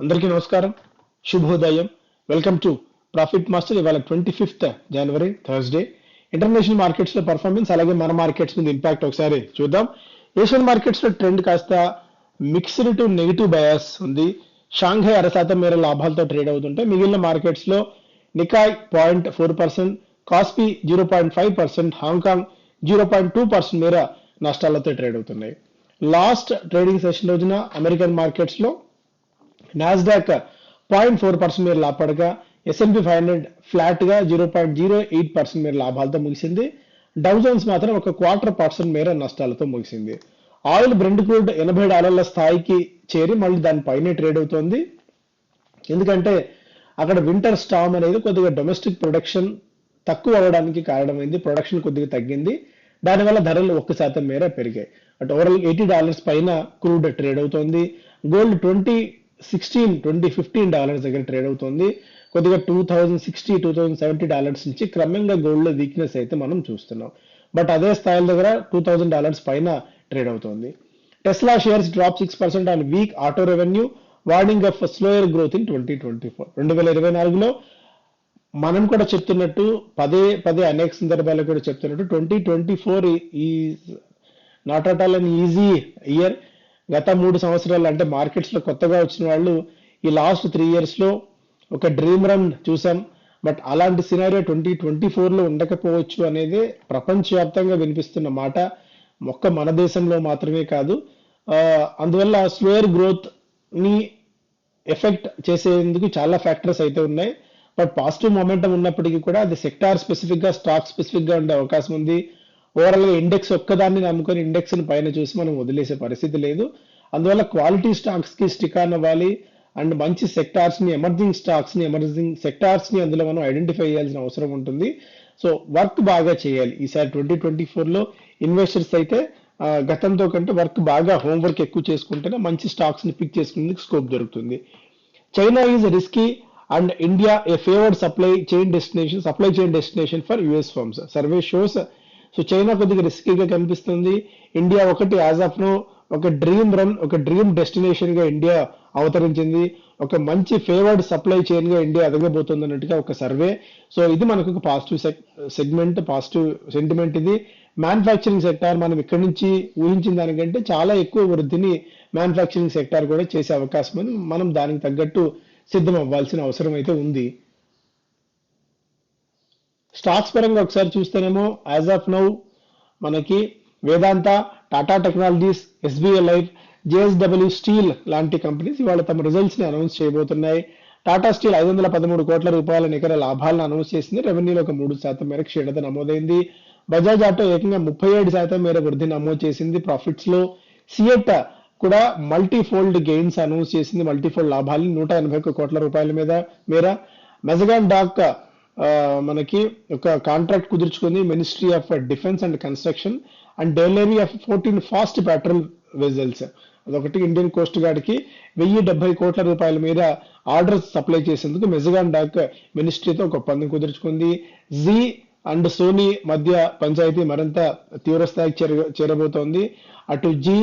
అందరికీ నమస్కారం. శుభోదయం. వెల్కమ్ టు ప్రాఫిట్ మాస్టర్ ఇవాళ twenty fifth January Thursday international మార్కెట్స్లో పర్ఫార్మెన్స్ అలాగే మన మార్కెట్స్ మీద ఇంపాక్ట్ ఒకసారి చూద్దాం. ఏషియన్ మార్కెట్స్లో ట్రెండ్ కాస్త మిక్స్డ్ టు నెగిటివ్ బయాస్ ఉంది. షాంఘై అరశాతం మేర లాభాలతో ట్రేడ్ అవుతుంటే మిగిలిన మార్కెట్స్లో Nikkei point four percent Kospi zero point five percent Hong Kong zero point two percent మేర నష్టాలతో ట్రేడ్ అవుతున్నాయి. లాస్ట్ ట్రేడింగ్ సెషన్ రోజున అమెరికన్ మార్కెట్స్లో నాస్డాక్ పాయింట్ ఫోర్ పర్సెంట్ మీరు లాభపడగా S and P five hundred ఫ్లాట్గా zero point zero eight percent మేర లాభాలతో ముగిసింది. డౌజన్స్ మాత్రం ఒక క్వార్టర్ పర్సెంట్ మేర నష్టాలతో ముగిసింది. ఆయిల్ బ్రెండ్ క్రూడ్ ఎనభై డాలర్ల స్థాయికి చేరి మళ్ళీ దాని పైనే ట్రేడ్ అవుతోంది. ఎందుకంటే అక్కడ వింటర్ స్టామ్ అనేది కొద్దిగా డొమెస్టిక్ ప్రొడక్షన్ తక్కువ అవ్వడానికి కారణమైంది. ప్రొడక్షన్ కొద్దిగా తగ్గింది. దానివల్ల ధరలు ఒక్క శాతం మేర పెరిగాయి. అటు ఓవరాల్ ఎయిటీ డాలర్స్ పైన క్రూడ్ ట్రేడ్ అవుతోంది. Gold twenty sixteen twenty fifteen dollars దగ్గర ట్రేడ్ అవుతోంది. కొద్దిగా two thousand sixty two thousand seventy dollars నుంచి క్రమంగా గోల్డ్లో వీక్నెస్ అయితే మనం చూస్తున్నాం. బట్ అదే స్థాయిల దగ్గర టూ థౌజండ్ డాలర్స్ పైన ట్రేడ్ అవుతోంది. Tesla shares drop six percent on weak auto revenue warning of slower growth in twenty twenty four రెండు వేల ఇరవై నాలుగులో మనం కూడా చెప్తున్నట్టు పదే పదే అనేక సందర్భాల్లో కూడా చెప్తున్నట్టు ట్వంటీ ట్వంటీ ఫోర్ ఈ not at all an easy year గత మూడు సంవత్సరాలు అంటే మార్కెట్స్లో కొత్తగా వచ్చిన వాళ్ళు ఈ లాస్ట్ త్రీ ఇయర్స్లో ఒక డ్రీమ్ రన్ చూసాం బట్ అలాంటి సినారియో ట్వంటీ ట్వంటీ ఫోర్లో ఉండకపోవచ్చు అనేది ప్రపంచవ్యాప్తంగా వినిపిస్తున్న మాట. మొక్క మన దేశంలో మాత్రమే కాదు. అందువల్ల స్లోయర్ గ్రోత్ని ఎఫెక్ట్ చేసేందుకు చాలా ఫ్యాక్టర్స్ అయితే ఉన్నాయి. బట్ పాజిటివ్ మొమెంటం ఉన్నప్పటికీ కూడా అది సెక్టార్ స్పెసిఫిక్గా స్టాక్ స్పెసిఫిక్గా ఉండే అవకాశం ఉంది. ఓవరాల్గా ఇండెక్స్ ఒక్కదాన్ని నమ్ముకొని ఇండెక్స్ని పైన చూసి మనం వదిలేసే పరిస్థితి లేదు. అందువల్ల క్వాలిటీ స్టాక్స్కి స్టిక్ అవ్వాలి. అండ్ మంచి సెక్టార్స్ని ఎమర్జింగ్ స్టాక్స్ని ఎమర్జింగ్ సెక్టార్స్ని అందులో మనం ఐడెంటిఫై చేయాల్సిన అవసరం ఉంటుంది. సో వర్క్ బాగా చేయాలి. ఈసారి ట్వంటీ ట్వంటీ ఫోర్లో ఇన్వెస్టర్స్ అయితే గతంతో కంటే వర్క్ బాగా హోంవర్క్ ఎక్కువ చేసుకుంటేనే మంచి స్టాక్స్ని పిక్ చేసుకునేందుకు స్కోప్ దొరుకుతుంది. China is risky and India a favoured supply chain destination supply chain destination for US firms survey shows so China కొద్దిగా రిస్కీగా కనిపిస్తుంది. ఇండియా ఒకటి యాజ్ ఆఫ్ నో ఒక డ్రీమ్ రన్ ఒక డ్రీమ్ డెస్టినేషన్గా ఇండియా అవతరించింది. ఒక మంచి ఫేవర్డ్ సప్లై చైన్గా ఇండియా ఎదగబోతుంది అన్నట్టుగా ఒక సర్వే. సో ఇది మనకు ఒక పాజిటివ్ సెగ్మెంట్ పాజిటివ్ సెంటిమెంట్ ఇది. మ్యానుఫ్యాక్చరింగ్ సెక్టార్ మనం ఇక్కడి నుంచి ఊహించిన దానికంటే చాలా ఎక్కువ వృద్ధిని మ్యానుఫ్యాక్చరింగ్ సెక్టార్ కూడా చేసే అవకాశం ఉంది. మనం దానికి తగ్గట్టు సిద్ధం అవ్వాల్సిన అవసరం అయితే ఉంది. స్టాక్స్ పరంగా ఒకసారి చూస్తేనేమో యాజ్ ఆఫ్ నౌ మనకి Vedanta Tata technologies SBI life JSW steel లాంటి కంపెనీస్ ఇవాళ తమ రిజల్ట్స్ని అనౌన్స్ చేయబోతున్నాయి. టాటా స్టీల్ ఐదు వందల పదమూడు కోట్ల రూపాయల నికర లాభాలను అనౌన్స్ చేసింది. రెవెన్యూలో ఒక మూడు శాతం మేర క్షీణత నమోదైంది. బజాజ్ ఆటో ఏకంగా ముప్పై ఏడు శాతం మేర వృద్ధి నమోదు చేసింది. ప్రాఫిట్స్లో సిఎట్ కూడా మల్టీ ఫోల్డ్ గెయిన్స్ అనౌన్స్ చేసింది. మల్టీ ఫోల్డ్ లాభాలను నూట ఎనభై ఒక్క కోట్ల రూపాయల మీద మేర. మెజగాన్ డాక్ మనకి ఒక contract కుదుర్చుకుంది ministry of defence and construction and delivery of fourteen fast patrol vessels అదొకటి ఇండియన్ కోస్ట్ గార్డ్కి వెయ్యి డెబ్బై కోట్ల రూపాయల మీద ఆర్డర్స్ సప్లై చేసేందుకు మెజగాన్ డాక్ మినిస్ట్రీతో ఒక ఒప్పందం కుదుర్చుకుంది. జీ అండ్ సోనీ మధ్య పంచాయతీ మరింత తీవ్ర స్థాయికి చేర చేరబోతోంది. అటు జీ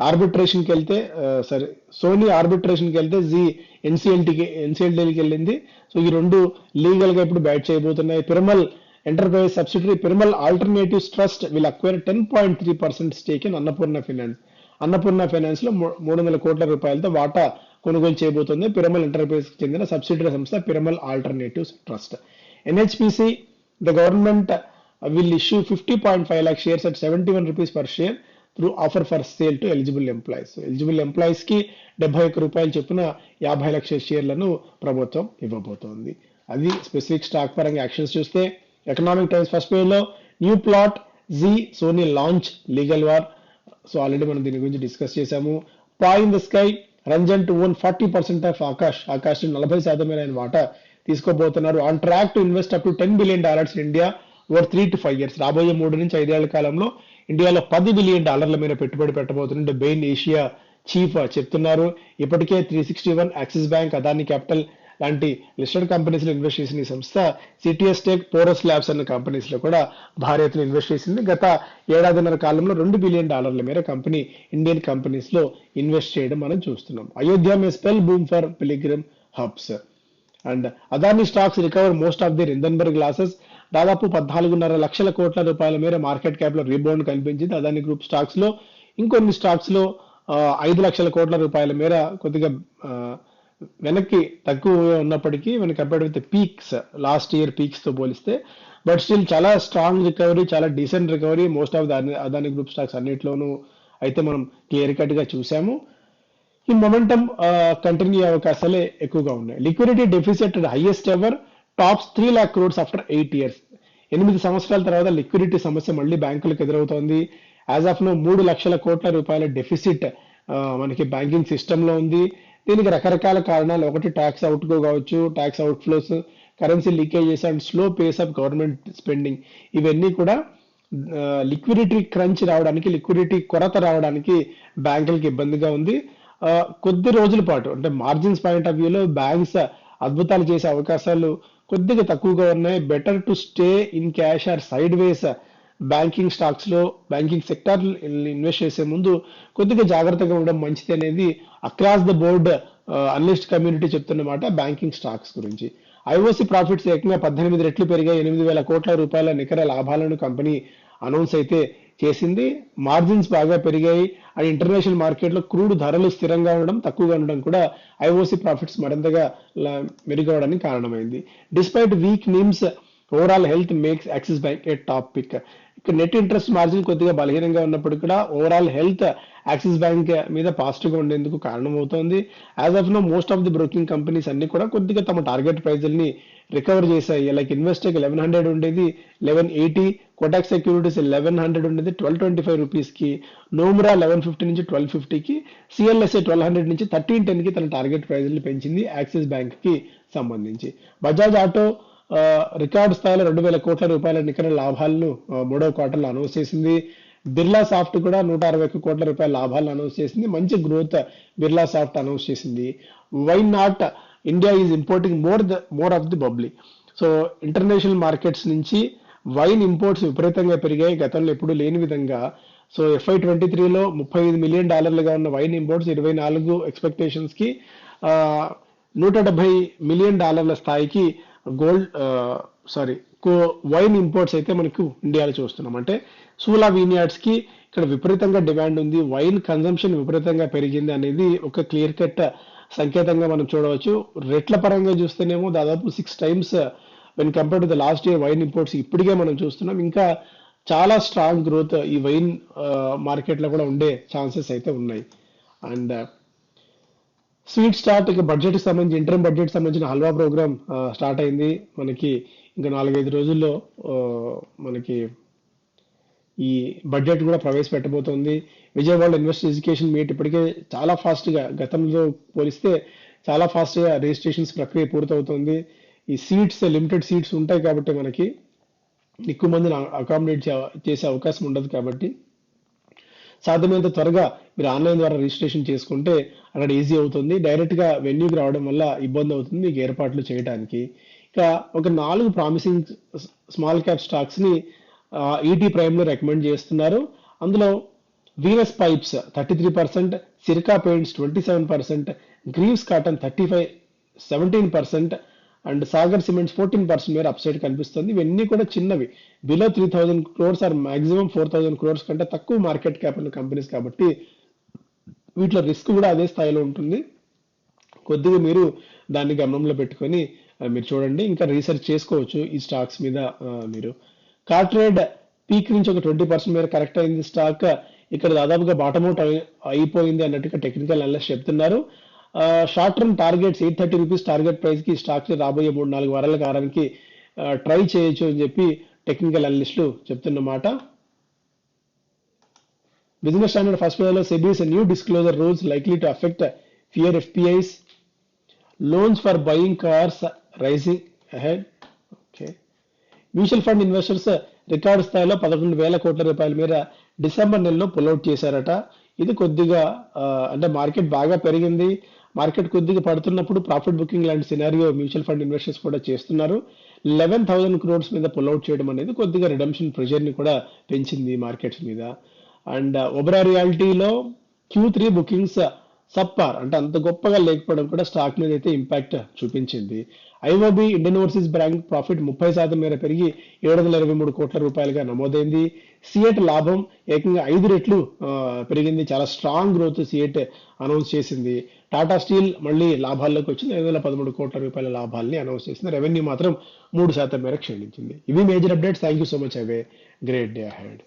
ఆర్బిట్రేషన్కి వెళ్తే సరే సోనీ ఆర్బిట్రేషన్కి వెళ్తే జీ ఎన్సీఎల్టీకి ఎన్సీఎల్టీకి వెళ్ళింది సో ఈ రెండు లీగల్గా ఇప్పుడు బ్యాట్ చేయబోతున్నాయి. Piramal enterprise subsidiary Piramal alternatives trust will acquire ten point three percent stake in Annapurna finance Annapurna ఫైనాన్స్లో మూడు వందల కోట్ల రూపాయలతో వాటా కొనుగోలు చేయబోతుంది పిరమల్ ఎంటర్ప్రైజ్కి చెందిన సబ్సిడరీ సంస్థ Piramal alternatives trust NHPC the government will issue fifty point five lakh shares at seventy one rupees per share through offer for sale to eligible employees. Eligible ఎంప్లాయీస్కి డెబ్బై ఒక్క రూపాయలు చొప్పున యాభై లక్షల షేర్లను ప్రభుత్వం ఇవ్వబోతోంది. అది స్పెసిఫిక్ స్టాక్ పరంగా యాక్షన్స్ చూస్తే ఎకనామిక్ టైమ్స్ ఫస్ట్ పేజ్లో new plot Zee Sony launch legal war. So already మనం దీని గురించి డిస్కస్ చేశాము. Pai in the sky Ranjan to own forty percent of Aakash. Aakash నలభై శాతమైన ఆయన వాటా తీసుకోబోతున్నారు. On track to invest up to ten billion dollars India over three to five years. రాబోయే మూడు నుంచి ఐదేళ్ళ కాలంలో ఇండియాలో పది బిలియన్ డాలర్ల మీద పెట్టుబడి పెట్టబోతుంటే బెయిన్ ఏషియా చీఫ్ చెప్తున్నారు. ఇప్పటికే three sixty one Axis bank Adani capital లాంటి లిస్టెడ్ కంపెనీస్లో ఇన్వెస్ట్ చేసిన ఈ సంస్థ సిటీఎస్ టెక్ పోరస్ ల్యాబ్స్ అన్న కంపెనీస్లో కూడా భారీ ఎత్తున ఇన్వెస్ట్ చేసింది. గత ఏడాదిన్నర కాలంలో రెండు బిలియన్ డాలర్ల మేర కంపెనీ ఇండియన్ కంపెనీస్లో ఇన్వెస్ట్ చేయడం మనం చూస్తున్నాం. Ayodhya may spell boom for pilgrim hubs. And Adani stocks recover most of the Hindenburg losses. దాదాపు పద్నాలుగున్నర లక్షల కోట్ల రూపాయల మేర మార్కెట్ క్యాప్లో రీబౌండ్ కనిపించింది. అదాని గ్రూప్ స్టాక్స్లో ఇంకొన్ని స్టాక్స్లో ఐదు లక్షల కోట్ల రూపాయల మేర కొద్దిగా వెనక్కి తక్కువ ఉన్నప్పటికీ మన compared with peaks last year పీక్స్తో పోలిస్తే బట్ స్టిల్ చాలా స్ట్రాంగ్ రికవరీ చాలా decent recovery most of the Adani group stocks అన్నిట్లోనూ అయితే మనం క్లియర్ కట్గా చూసాము ఈ మొమెంటం కంటిన్యూ అయ్యే అవకాశాలే ఎక్కువగా ఉన్నాయి. Liquidity deficit highest ever tops three lakh crores after eight years ఎనిమిది సంవత్సరాల తర్వాత లిక్విడిటీ సమస్య మళ్ళీ బ్యాంకులకు ఎదురవుతోంది. యాజ్ ఆఫ్ నో మూడు లక్షల కోట్ల రూపాయల డెఫిసిట్ మనకి బ్యాంకింగ్ సిస్టంలో ఉంది. దీనికి రకరకాల కారణాలు ఒకటి ట్యాక్స్ అవుట్గో కావచ్చు tax outflows currency leakages and slow pace of government spending ఇవన్నీ కూడా లిక్విడిటీ క్రంచ్ రావడానికి లిక్విడిటీ కొరత రావడానికి బ్యాంకులకి ఇబ్బందిగా ఉంది. కొద్ది రోజుల పాటు అంటే మార్జిన్స్ పాయింట్ ఆఫ్ వ్యూలో బ్యాంక్స్ అద్భుతాలు చేసే అవకాశాలు కొద్దిగా తక్కువగా ఉన్నాయి. Better to stay in cash or sideways banking స్టాక్స్లో బ్యాంకింగ్ సెక్టార్ ఇన్వెస్ట్ చేసే ముందు కొద్దిగా జాగ్రత్తగా ఉండడం మంచిది అనేది across the board analyst community చెప్తున్నమాట banking stocks గురించి. ఐఓసి ప్రాఫిట్స్ ఏకంగా పద్దెనిమిది రెట్లు పెరిగాయి. ఎనిమిది వేల కోట్ల రూపాయల నికర లాభాలను కంపెనీ అనౌన్స్ అయితే చేసింది. మార్జిన్స్ బాగా పెరిగాయి. అండ్ ఇంటర్నేషనల్ మార్కెట్లో క్రూడ్ ధరలు స్థిరంగా ఉండడం తక్కువగా ఉండడం కూడా ఐఓసి ప్రాఫిట్స్ మరింతగా మెరుగవడానికి కారణమైంది. Despite weak NIMs overall health makes Axis bank a top pick net interest margin కొద్దిగా బలహీనంగా ఉన్నప్పుడు కూడా ఓవరాల్ హెల్త్ యాక్సిస్ బ్యాంక్ మీద పాజిటివ్గా ఉండేందుకు కారణమవుతోంది. As of now most of the broking companies అన్ని కూడా కొద్దిగా తమ టార్గెట్ ప్రైజుల్ని రికవర్ చేశాయి. లైక్ ఇన్వెస్టర్కి లెవెన్ హండ్రెడ్ ఉండేది eleven eighty Kotak securities eleven hundred ఉండేది ట్వెల్వ్ ట్వంటీ ఫైవ్ రూపీస్కి నోమురా నోమ్రా లెవెన్ ఫిఫ్టీ నుంచి ట్వెల్వ్ ఫిఫ్టీకి సిఎల్ఎస్ఏ ట్వెల్వ్ హండ్రెడ్ నుంచి థర్టీన్ టెన్కి తన టార్గెట్ ప్రైజుల్ని పెంచింది యాక్సిస్ బ్యాంక్కి సంబంధించి. బజాజ్ ఆటో రికార్డు స్థాయిలో రెండు వేల కోట్ల రూపాయల నికర లాభాలను మూడవ క్వార్టర్లో అనౌన్స్ చేసింది. బిర్లా సాఫ్ట్ కూడా నూట అరవై ఒక్క కోట్ల రూపాయల లాభాలను అనౌన్స్ చేసింది. మంచి గ్రోత్ బిర్లా సాఫ్ట్ అనౌన్స్ చేసింది. Why not India is importing more the more of the bubbly so international markets నుంచి వైన్ ఇంపోర్ట్స్ విపరీతంగా పెరిగాయి. గతంలో ఎప్పుడూ లేని విధంగా. సో ఎఫ్ఐ ట్వంటీ త్రీలో ముప్పై ఐదు మిలియన్ డాలర్లుగా ఉన్న వైన్ ఇంపోర్ట్స్ ఇరవై నాలుగు ఎక్స్పెక్టేషన్స్కి నూట డెబ్బై మిలియన్ డాలర్ల స్థాయికి గోల్డ్ సారీ వైన్ ఇంపోర్ట్స్ అయితే మనకు ఇండియాలో చూస్తున్నాం. అంటే సూలా వీనియార్డ్స్కి ఇక్కడ విపరీతంగా డిమాండ్ ఉంది. వైన్ కన్సంప్షన్ విపరీతంగా పెరిగింది అనేది ఒక క్లియర్ కట్ సంకేతంగా మనం చూడవచ్చు. రెట్ల పరంగా చూస్తేనేమో దాదాపు six times when compare to the last year wine imports ఇప్పటికే మనం చూస్తున్నాం. ఇంకా చాలా స్ట్రాంగ్ గ్రోత్ ఈ వైన్ మార్కెట్లో uh, కూడా ఉండే ఛాన్సెస్ అయితే ఉన్నాయి. అండ్ స్వీట్ స్టార్ట్ ఇక బడ్జెట్ సంబంధించి ఇంటర్మ్ బడ్జెట్ సంబంధించిన హల్వా ప్రోగ్రామ్ స్టార్ట్ అయింది. మనకి ఇంకా నాలుగైదు రోజుల్లో మనకి ఈ బడ్జెట్ కూడా ప్రవేశపెట్టబోతోంది. విజయవాడ ఇన్వెస్ట్ ఎడ్యుకేషన్ మీట్ ఇప్పటికే చాలా ఫాస్ట్గా గతంలో పోలిస్తే చాలా ఫాస్ట్గా రిజిస్ట్రేషన్స్ ప్రక్రియ పూర్తవుతోంది. ఈ సీట్స్ లిమిటెడ్ సీట్స్ ఉంటాయి కాబట్టి మనకి ఎక్కువ మందిని అకామిడేట్ చేసే అవకాశం ఉండదు కాబట్టి సాధ్యమైనంత త్వరగా మీరు ఆన్లైన్ ద్వారా రిజిస్ట్రేషన్ చేసుకుంటే అక్కడ ఈజీ అవుతుంది. డైరెక్ట్గా వెన్యూకి రావడం వల్ల ఇబ్బంది అవుతుంది మీకు ఏర్పాట్లు చేయడానికి ఇక ఒక నాలుగు ప్రామిసింగ్ స్మాల్ క్యాప్ స్టాక్స్ని ఈటీ ప్రైమ్లో రికమెండ్ చేస్తున్నారు. అందులో Venus pipes thirty three percent Sirca paints twenty seven percent Greaves Cotton thirty five seventeen percent and Sagar cements fourteen percent మేర అప్సైడ్ కనిపిస్తుంది. ఇవన్నీ కూడా చిన్నవి. Below three thousand crores or maximum four thousand crores కంటే తక్కువ market cap ఉన్న companies కాబట్టి వీటిలో రిస్క్ కూడా అదే స్థాయిలో ఉంటుంది. కొద్దిగా మీరు దాన్ని గమనంలో పెట్టుకొని మీరు చూడండి. ఇంకా రీసెర్చ్ చేసుకోవచ్చు ఈ స్టాక్స్ మీద మీరు. కార్ట్రేడ్ పీక్ నుంచి ఒక ట్వంటీ పర్సెంట్ మేర కరెక్ట్ అయింది స్టాక్ ఇక్కడ దాదాపుగా బాటమ్ అవుట్ అయిపోయింది అన్నట్టుగా టెక్నికల్ అనలిస్ట్ చెప్తున్నారు. Short term targets eight thirty rupees target ప్రైస్కి స్టాక్స్ రాబోయే మూడు నాలుగు వారాల కాలానికి ట్రై చేయొచ్చు అని చెప్పి టెక్నికల్ అనలిస్టులు చెప్తున్నమాట బిజినెస్ స్టాండర్డ్ ఫస్ట్లో SEBI's new disclosure rules likely to affect fear FPIs loans for buying cars rising ahead okay mutual fund investors record స్థాయిలో పదకొండు వేల కోట్ల రూపాయల మీద డిసెంబర్ నెలలో పుల్అవుట్ చేశారట. ఇది కొద్దిగా అంటే మార్కెట్ బాగా పెరిగింది. మార్కెట్ కొద్దిగా పడుతున్నప్పుడు ప్రాఫిట్ బుకింగ్ లాంటి సినారియో మ్యూచువల్ ఫండ్ ఇన్వెస్టర్స్ కూడా చేస్తున్నారు. లెవెన్ థౌసండ్ క్రోడ్స్ మీద పుల్అవుట్ చేయడం అనేది కొద్దిగా రిడమ్షన్ ప్రెషర్ని కూడా పెంచింది మార్కెట్స్ మీద. అండ్ ఒబరా రియాలిటీలో క్యూ త్రీ బుకింగ్స్ సప్పార్ అంటే అంత గొప్పగా లేకపోవడం కూడా స్టాక్ మీద అయితే ఇంపాక్ట్ చూపించింది. IOB Indian overseas bank profit ముప్పై శాతం మేర పెరిగి ఏడు వందల ఇరవై మూడు కోట్ల రూపాయలుగా నమోదైంది. సిఎట్ లాభం ఏకంగా ఐదు రెట్లు uh, పెరిగింది. చాలా స్ట్రాంగ్ గ్రోత్ సిఎట్ అనౌన్స్ చేసింది. టాటా స్టీల్ మళ్ళీ లాభాల్లోకి వచ్చింది. ఐదు వందల పదమూడు కోట్ల రూపాయల లాభాల్ని అనౌన్స్ చేసింది. రెవెన్యూ మాత్రం మూడు శాతం మేర క్షీణించింది. ఇవి major updates. Thank you so much. Have a great day ahead.